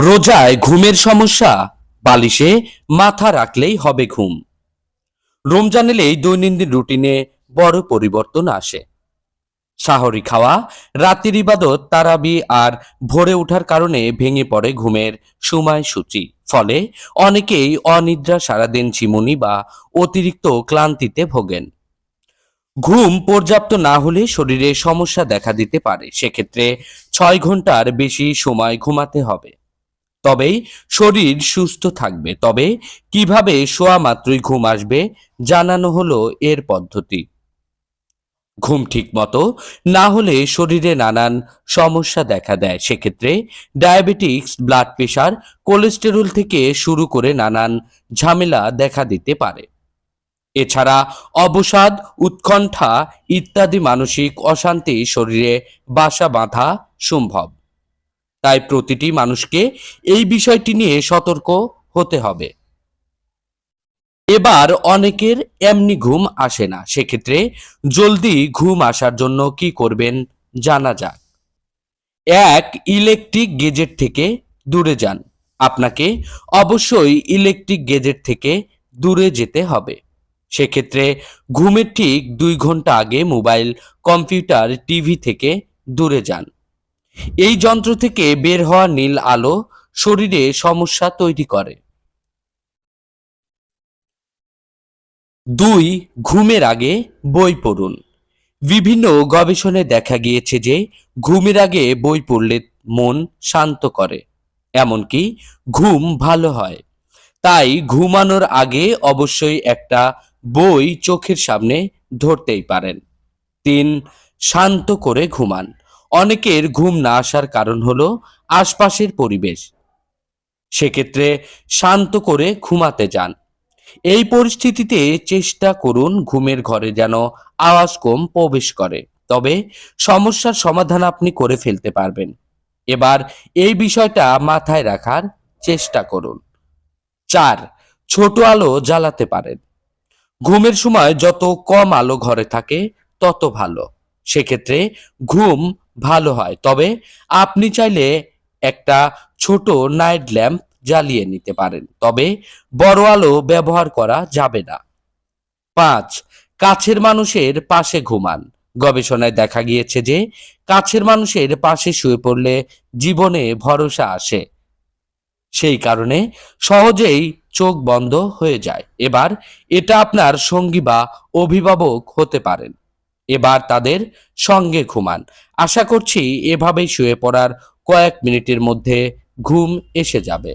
রোজায় ঘুমের সমস্যা, বালিশে মাথা রাখলেই হবে ঘুম। রমজান এলেই দৈনন্দিন রুটিনে বড় পরিবর্তন আসে। সাহরি খাওয়া, রাতের ইবাদত, তারাবি আর ভোরে ওঠার কারণে ভেঙে পড়ে ঘুমের সময়সূচি। ফলে অনেকেই অনিদ্রা সারাদিন ঝিমুনি বা অতিরিক্ত ক্লান্তিতে ভোগেন। ঘুম পর্যাপ্ত না হলে শরীরে সমস্যা দেখা দিতে পারে। সেক্ষেত্রে ছয় ঘণ্টার বেশি সময় ঘুমাতে হবে। তবেই শরীর সুস্থ থাকবে। তবে কীভাবে শোয়া মাত্রই ঘুম আসবে জানানো হলো এর পদ্ধতি। ঘুম ঠিক মতো না হলে শরীরে নানান সমস্যা দেখা দেয়। সেক্ষেত্রে ডায়াবেটিক্স, ব্লাড প্রেশার, কোলেস্টেরল থেকে শুরু করে নানান ঝামেলা দেখা দিতে পারে। এছাড়া অবসাদ, উৎকণ্ঠা ইত্যাদি মানসিক অশান্তি শরীরে বাসা বাঁধা সম্ভব। তাই প্রতিটি মানুষকে এই বিষয়টি নিয়ে সতর্ক হতে হবে। এবার অনেকের এমনি ঘুম আসে না। সেক্ষেত্রে জলদি ঘুম আসার জন্য কি করবেন জানা যাক। এক, ইলেকট্রিক গেজেট থেকে দূরে যান। আপনাকে অবশ্যই ইলেকট্রিক গেজেট থেকে দূরে যেতে হবে। সেক্ষেত্রে ঘুমের ঠিক দুই ঘণ্টা আগে মোবাইল, কম্পিউটার, টিভি থেকে দূরে যান। এই যন্ত্র থেকে বের হওয়া নীল আলো শরীরে সমস্যা তৈরি করে। দুই, ঘুমের আগে বই পড়ুন। বিভিন্ন গবেষণায় দেখা গিয়েছে যে ঘুমের আগে বই পড়লে মন শান্ত করে, এমনকি ঘুম ভালো হয়। তাই ঘুমানোর আগে অবশ্যই একটা বই চোখের সামনে ধরতেই পারেন। তিন, শান্ত করে ঘুমান। অনেকের ঘুম না আসার কারণ হলো আশপাশের পরিবেশ। সেক্ষেত্রে শান্ত করে ঘুমাতে যান। এই পরিস্থিতিতে চেষ্টা করুন ঘুমের ঘরে যেন আওয়াজ কম প্রবেশ করে। তবে সমস্যার সমাধান আপনি করে ফেলতে পারবেন। এবার এই বিষয়টা মাথায় রাখার চেষ্টা করুন। চার, ছোট আলো জ্বালাতে পারেন। ঘুমের সময় যত কম আলো ঘরে থাকে, তত ভালো। সেক্ষেত্রে ঘুম ভালো হয়। তবে আপনি চাইলে একটা ছোট নাইট ল্যাম্প জ্বালিয়ে নিতে পারেন। তবে বড় আলো ব্যবহার করা যাবে না। পাঁচ, কাছের মানুষের পাশে ঘুমান। গবেষণায় দেখা গিয়েছে যে কাছের মানুষের পাশে শুয়ে পড়লে জীবনে ভরসা আসে। সেই কারণে সহজেই চোখ বন্ধ হয়ে যায়। এবার এটা আপনার সঙ্গী বা অভিভাবক হতে পারেন। এবার তাদের সঙ্গে ঘুমান। আশা করছি এভাবেই শুয়ে পড়ার কয়েক মিনিটের মধ্যে ঘুম এসে যাবে।